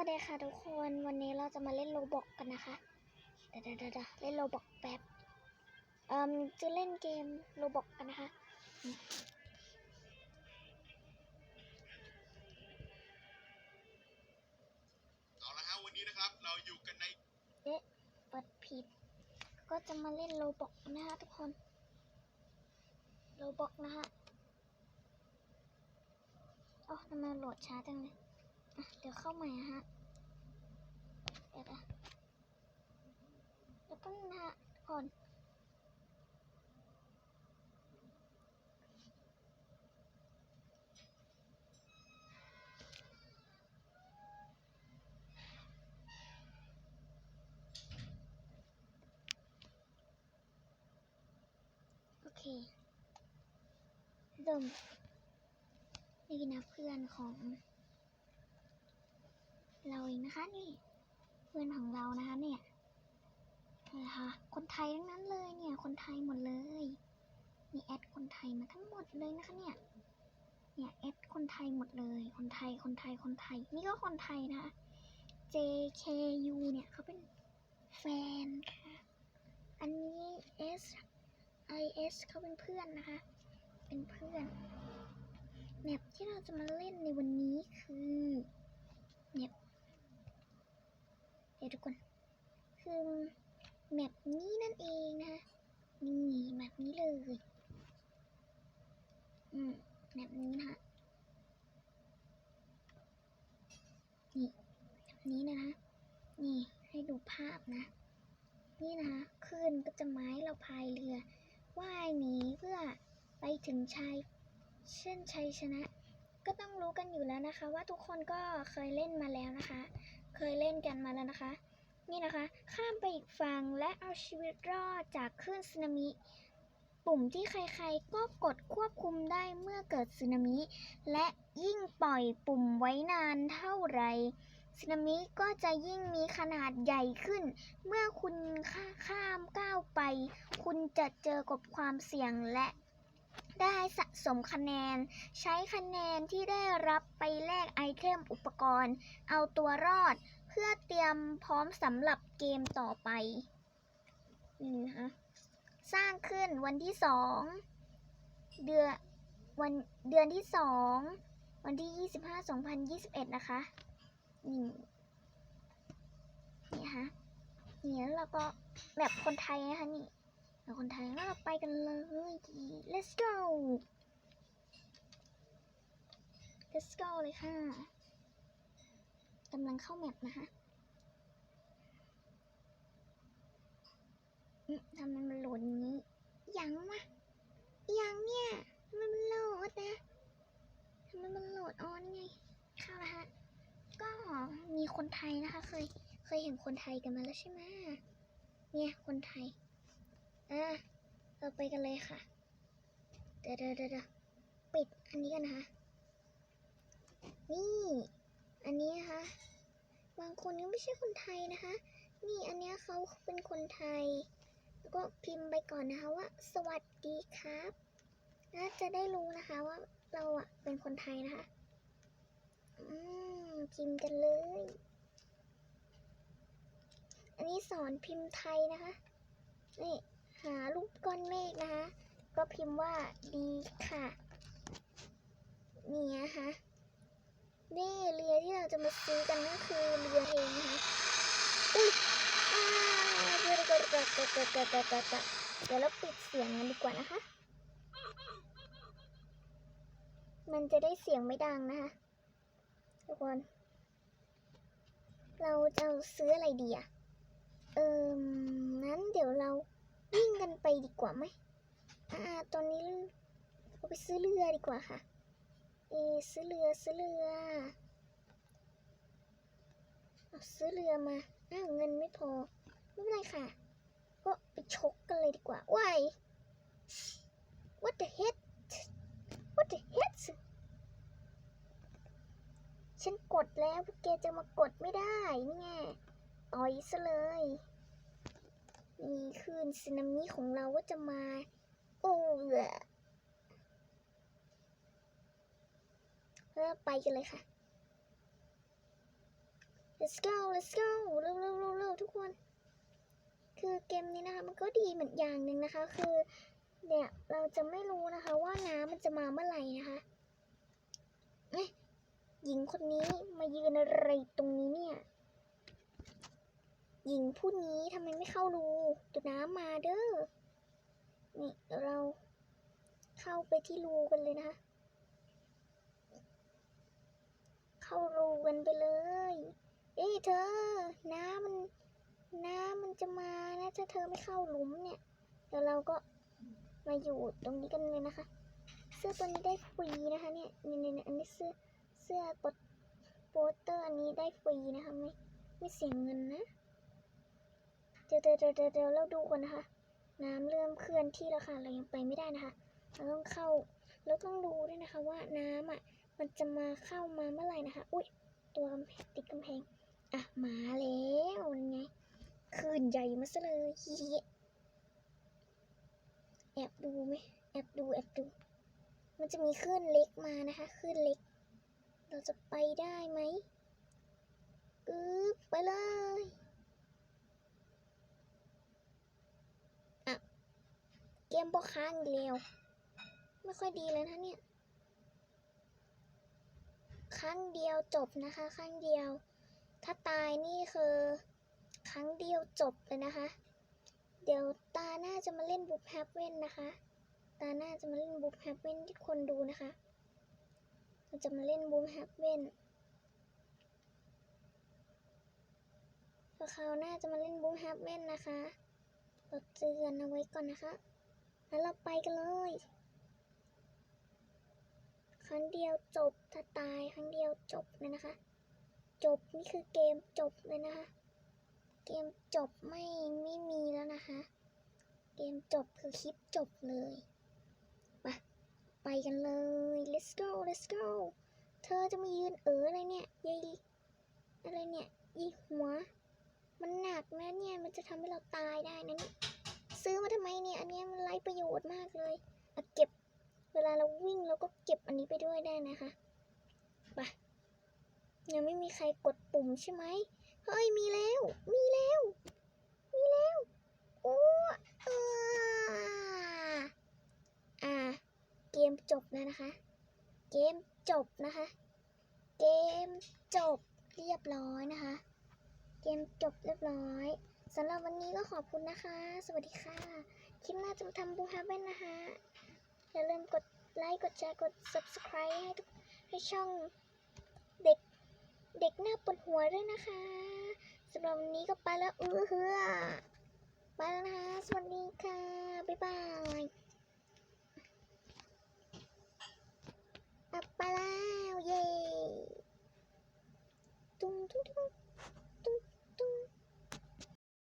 วัสดีค่ะทุกคนวันนี้เราจะมาเล่นโลบอกกันนะคะเดี๋ยวเดี๋ยวเดี๋ยวเล่นโลบอกแป๊บเอ่มจะเล่นเกมโลบอกกันนะคะอืมเอาละฮะวันนี้นะครับเราอยู่กันในเอ๊ะเปิดผิด ก็จะมาเล่นโลบอกนะคะทุกคนโลบอกนะคะอ๋อทำไมโหลดช้าจังเลยอะ เดี๋ยวเข้าใหม่ฮะ เดี๋ยวนะเดี๋ยวแป๊บนึงนะฮะทุกคนโอเคเริ่มนี่นะเพื่อนของ เราเองนะคะนี่เพื่อนของเรานะคะเนี่ยนะคะคนไทยทั้งนั้นเลยเนี่ย คนไทยหมดเลยมีแอดคนไทยมาทั้งหมดเลยนะคะเนี่ยเนี่ยแอดคนไทยหมดเลย คนไทยคนไทยคนไทย นี่ก็คนไทยนะคะ JKU เนี่ยเขาเป็นแฟนค่ะ อันนี้ S IS เขาเป็นเพื่อนนะคะ เป็นเพื่อนแมปที่เราจะมาเล่นในวันนี้คือแมปเดี๋ยว ทุกคน คือแมปนี้นั่นเองนะคะนี่แมปนี้เลย อืมแมปนี้นะคะนี่แมปนี้นะคะนี่ให้ดูภาพนะ นี่นะคะคลื่นก็จะไม้เราพายเรือว่ายหนีเพื่อไปถึงชัยเช่นชัยชนะ ก็ต้องรู้กันอยู่แล้วนะคะ ว่าทุกคนก็เคยเล่นมาแล้วนะคะ เคยเล่นกันมาแล้วนะคะ นี่นะคะ ข้ามไปอีกฝั่งและเอาชีวิตรอดจากคลื่นสึนามิ ปุ่มที่ใครๆก็กดควบคุมได้เมื่อเกิดสึนามิ และยิ่งปล่อยปุ่มไว้นานเท่าไรสึนามิก็จะยิ่งมีขนาดใหญ่ขึ้น เมื่อคุณข้ามก้าวไป คุณจะเจอกับความเสี่ยงและ ได้สะสมคะแนน ใช้คะแนนที่ได้รับไปแลกไอเทมอุปกรณ์ เอาตัวรอด เพื่อเตรียมพร้อมสำหรับเกมต่อไปนี่นะคะสร้างขึ้นวันที่สองเดือนวันเดือนที่สองวันที่25 2021นะคะนี่นี่นะคะนี่แล้วเราก็แบบคนไทยนะคะนี่ ไปกันเลย let's go let's go เลยค่ะกำลังเข้าแมปนะคะอืมทำไมมันโหลดอย่างนี้ ยังวะ ยังเนี่ยทำไมมันโหลดนะทำไมมันโหลดออนไงเข้าแล้วฮะ ก็มีคนไทยนะคะ เคย เคยเห็นคนไทยกันมาแล้วใช่ไหมเนี่ย คนไทย อะ เราไปกันเลยค่ะ เดี๋ยวเดี๋ยวเดี๋ยวปิดอันนี้กันนะคะ นี่ อันนี้นะคะ บางคนก็ไม่ใช่คนไทยนะคะ นี่อันนี้เขาเป็นคนไทย แล้วก็พิมพ์ไปก่อนนะคะว่า สวัสดีครับน่าจะได้รู้นะคะว่าเราอะเป็นคนไทยนะคะ อืมพิมพ์กันเลย อันนี้สอนพิมพ์ไทยนะคะ นี่ หารูปก้อนเมฆนะคะ ก็พิมพ์ว่าดีค่ะ นี่นะคะนี่เรือที่เราจะมาซื้อกันก็คือเรือเองนะคะอุ้ยอ้าวเดี๋ยวเราปิดเสียงกันดีกว่านะคะ มันจะได้เสียงไม่ดังนะคะทุกคน เราจะซื้ออะไรดีอะเออนั้นเดี๋ยวเรา วิ่งกันไปดีกว่าไหมอ่า ตอนนี้เราไปซื้อเรือดีกว่าค่ะเออซื้อเรือซื้อเรือเอาซื้อเรือมา อ้าวเงินไม่พอ ไม่เป็นไรค่ะ ก็ไปชกกันเลยดีกว่าว้าย what the heck what the heck ฉันกดแล้วพวกแกจะมากดไม่ได้ นี่ไงต่อยซะเลย นี่คลื่นสึนามิของเราก็จะมา โอ้เหอเออไปกันเลยค่ะ let's go let's go เร็วเร็วเร็วทุกคน คือเกมนี้นะคะ มันก็ดีเหมือนอย่างหนึ่งนะคะ คือเนี่ยเราจะไม่รู้นะคะว่าน้ำมันจะมาเมื่อไหร่นะคะเอ๊ะหญิงคนนี้มายืนอะไรตรงนี้เนี่ย หญิงผู้นี้ทำไมไม่เข้ารูเดี๋ยวน้ำมาเด้อ นี่เราเข้าไปที่รูกันเลยนะคะ เข้ารูกันไปเลย เอ้ยเธอ น้ำมัน น้ำมันจะมานะถ้าเธอไม่เข้าหลุมเนี่ย เดี๋ยวเราก็มาอยู่ตรงนี้กันเลยนะคะ เสื้อตัวนี้ได้ฟรีนะคะเนี่ยนี่นี่อันนี้เสื้อ เสื้อโปสโปสเตอร์อันนี้ได้ฟรีนะคะไม่ไม่เสียเงินนะ เดี๋ยวเดี๋ยวเดี๋ยวเราดูก่อนนะคะ น้ำเริ่มเคลื่อนที่แล้วค่ะ เรายังไปไม่ได้นะคะ เราต้องเข้า เราต้องดูด้วยนะคะว่าน้ำอะ มันจะมาเข้ามาเมื่อไหร่นะคะ อุ้ยตัวกำแพงติดกำแพง อะ มาแล้วยังไงคลื่นใหญ่มาซะเลยฮิฮิแอบดูไหมแอบดูแอบดู มันจะมีคลื่นเล็กมานะคะคลื่นเล็ก เราจะไปได้ไหมอึ๊บไปเลยอะ เกมบอค้างอีกแล้วไม่ค่อยดีเลยนะเนี่ย ครั้งเดียวจบนะคะ ครั้งเดียว ถ้าตายนี่คือ ครั้งเดียวจบเลยนะคะ เดี๋ยวตาหน้าจะมาเล่นบุกแฮปเว่นนะคะ ตาหน้าจะมาเล่นบุกแฮปเว่นที่คนดูนะคะเราจะมาเล่นบุกแฮปเว่นพอคราวหน้าจะมาเล่นบุกแฮปเว่นนะคะเราเตือนเอาไว้ก่อนนะคะ แล้วเราไปกันเลย ครั้งเดียวจบถ้าตายครั้งเดียวจบเลยนะคะ จบนี่คือเกมจบเลยนะคะ เกมจบไม่ไม่มีแล้วนะคะ เกมจบคือคลิปจบเลยไปไปกันเลย let's go let's go เธอจะมายืนเอออะไรเนี่ยยายอะไรเนี่ยยีหัว มันหนักนะเนี่ย มันจะทำให้เราตายได้นะเนี่ย ซื้อมาทำไมเนี่ย อันนี้มันไร้ประโยชน์มากเลยอะเก็บ เวลาเราวิ่งเราก็เก็บอันนี้ไปด้วยได้นะคะไปยังไม่มีใครกดปุ่มใช่ไหมเฮ้ยมีแล้ว มีแล้ว มีแล้ว โอ้เอออ่า เกมจบแล้วนะคะ เกมจบนะคะ เกมจบเรียบร้อยนะคะ เกมจบเรียบร้อย สำหรับวันนี้ก็ขอบคุณนะคะ สวัสดีค่ะ คลิปหน้าจะมาทำบูฮาเว่นนะคะ อย่าลืมกดไลค์ กดแชร์ กด subscribe ให้ทุกให้ช่องเด็กเด็กหน้าปวดหัวด้วยนะคะสำหรับวันนี้ก็ไปแล้วเออเฮือไปแล้วนะคะ สวัสดีค่ะ บ๊ายบายไปแล้ว เย้ตุ้งตุ้งตุ้ง